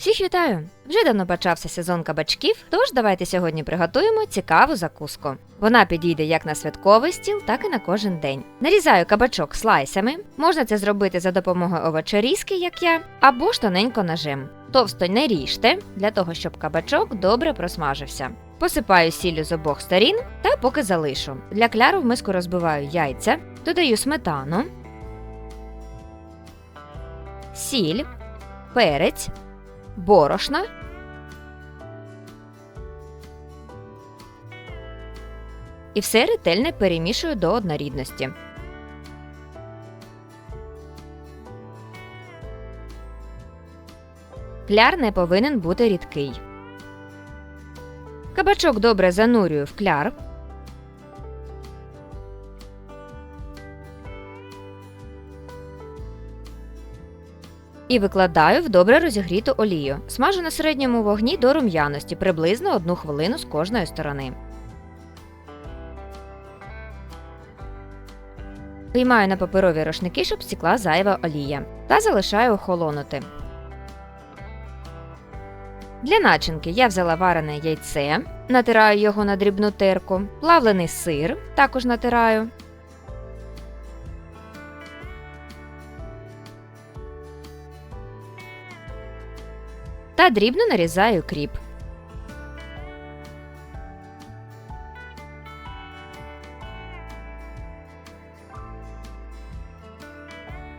Всіх вітаю! Вже давно почався сезон кабачків, тож давайте сьогодні приготуємо цікаву закуску. Вона підійде як на святковий стіл, так і на кожен день. Нарізаю кабачок слайсами. Можна це зробити за допомогою овочерізки, як я, або ж тоненько ножем. Товсто не ріжте, для того, щоб кабачок добре просмажився. Посипаю сіллю з обох сторін та поки залишу. Для кляру в миску розбиваю яйця, додаю сметану, сіль, перець, борошна. І все ретельно перемішую до однорідності. Кляр не повинен бути рідкий. Кабачок добре занурюю в кляр. І викладаю в добре розігріту олію. Смажу на середньому вогні до рум'яності приблизно одну хвилину з кожної сторони. Виймаю на паперові рушники, щоб стікла зайва олія, та залишаю охолонути. Для начинки я взяла варене яйце, натираю його на дрібну терку, плавлений сир також натираю. Та дрібно нарізаю кріп.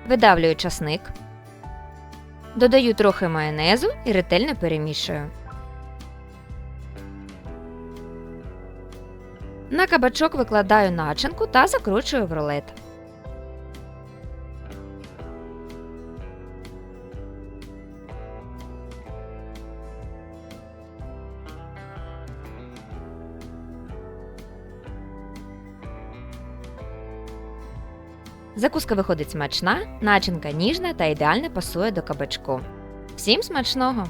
Видавлюю часник. Додаю трохи майонезу і ретельно перемішую. На кабачок викладаю начинку та закручую в рулет. Закуска виходить смачна, начинка ніжна та ідеально пасує до кабачку. Всім смачного!